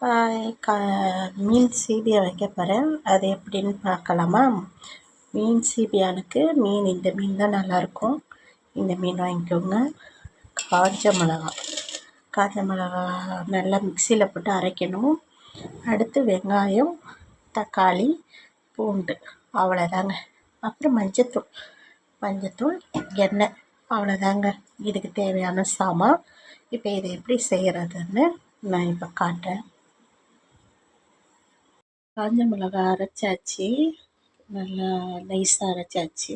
க மீன் சீபியா வைக்க போகிறேன் அது எப்படின்னு பார்க்கலாமா? மீன் சீபியானுக்கு மீன் இந்த மீன் தான் நல்லாயிருக்கும். இந்த மீன் வாங்கிக்கோங்க. காஞ்ச மிளகா. காஞ்ச மிளகா நல்லா மிக்சியில் போட்டு அரைக்கணும். அடுத்து வெங்காயம் தக்காளி பூண்டு. அவ்வளோதாங்க. அப்புறம் மஞ்சத்தூள். மஞ்சத்தூள் எண்ணெய். அவ்வளோதாங்க. இதுக்கு தேவையான சாமான். இப்போ இதை எப்படி செய்கிறதுன்னு நான் இப்போ காட்டுறேன். காஞ்ச மிளகா அரைச்சாச்சு. நல்லா நைஸாக அரைச்சாச்சு.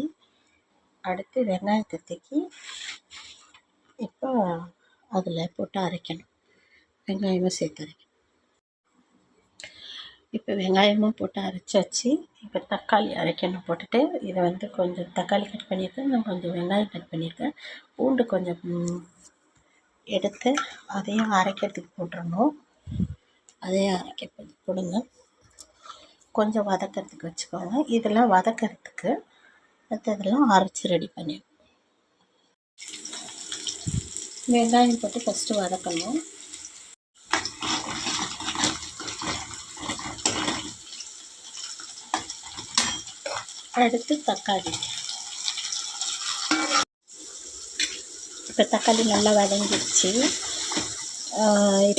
அடுத்து வெங்காயத்தை தூக்கி இப்போ அதில் போட்டு அரைக்கணும். வெங்காயமும் சேர்த்து அரைக்கணும். இப்போ வெங்காயமும் போட்டு அரைச்சாச்சு. இப்போ தக்காளி அரைக்கணும் போட்டுட்டு. இதை வந்து கொஞ்சம் தக்காளி கட் பண்ணியிருக்கேன். நான் கொஞ்சம் வெங்காயம் கட் பண்ணியிருக்கேன். பூண்டு கொஞ்சம் எடுத்து அதையும் அரைக்கிறதுக்கு போட்டுடணும் அதையும் அரைக்க போடுங்க. கொஞ்சம் வதக்கிறதுக்கு வச்சுக்கோங்க. இதெல்லாம் வதக்கிறதுக்கு மற்றதெல்லாம் அரைச்சி ரெடி பண்ணிடணும். வெங்காயம் போட்டு ஃபஸ்ட்டு வதக்கணும். அடுத்து தக்காளி. இப்போ தக்காளி நல்லா வதங்கிடுச்சு.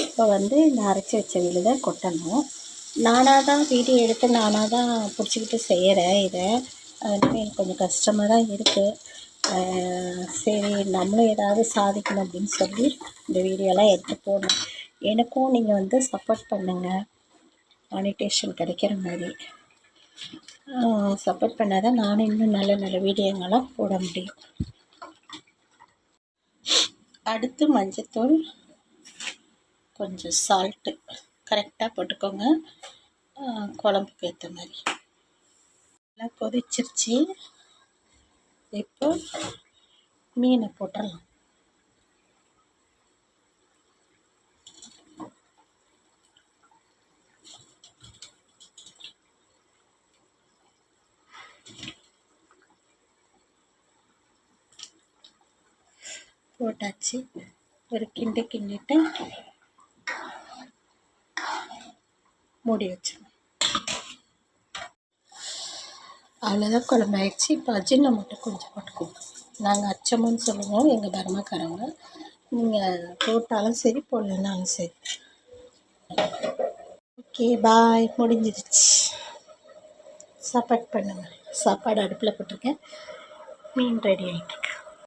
இப்போ வந்து இந்த அரைச்சி வச்ச விழுதை கொட்டணும். நானாக தான் வீடியோ எடுத்து நானாக தான் பிடிச்சிக்கிட்டு செய்கிறேன் இதை. அதனால் எனக்கு கொஞ்சம் கஷ்டமாக தான் இருக்குது சரி நம்மளும் ஏதாவது சாதிக்கணும் அப்படின்னு சொல்லி இந்த வீடியோலாம் எடுத்து போடணும் எனக்கும் நீங்கள் வந்து சப்போர்ட் பண்ணுங்கள் மானிட்டேஷன் கிடைக்கிற மாதிரி. சப்போர்ட் பண்ணால் தான் நானும் இன்னும் நல்ல நல்ல வீடியோங்களாம் போட முடியும். அடுத்து மஞ்சத்தூள் கொஞ்சம் சால்ட்டு கரெக்டாக போட்டுக்கோங்க. குழம்புக்கு ஏற்ற மாதிரி. நல்லா கொதிச்சிருச்சு. இப்போ மீனை போட்டுடலாம் போட்டாச்சு. ஒரு கிண்டு கிண்டிட்டு மூடி வச்சிடணும். அவ்வளோதான் குழம்பு ஆயிடுச்சு. இப்போ அஜினை மட்டும் கொஞ்சம் போட்டுக்கோங்க. நாங்கள் அச்சமுன்னு சொல்லுவோம். எங்கள் தர்மக்காரங்க நீங்கள் போட்டாலும் சரி போடலனாலும் சரி. ஓகே பாய் முடிஞ்சிருச்சு சாப்பாடு பண்ணுங்கள் சாப்பாடு அடுப்பில் போட்டிருக்கேன். மீன் ரெடி ஆகிட்டுருக்கு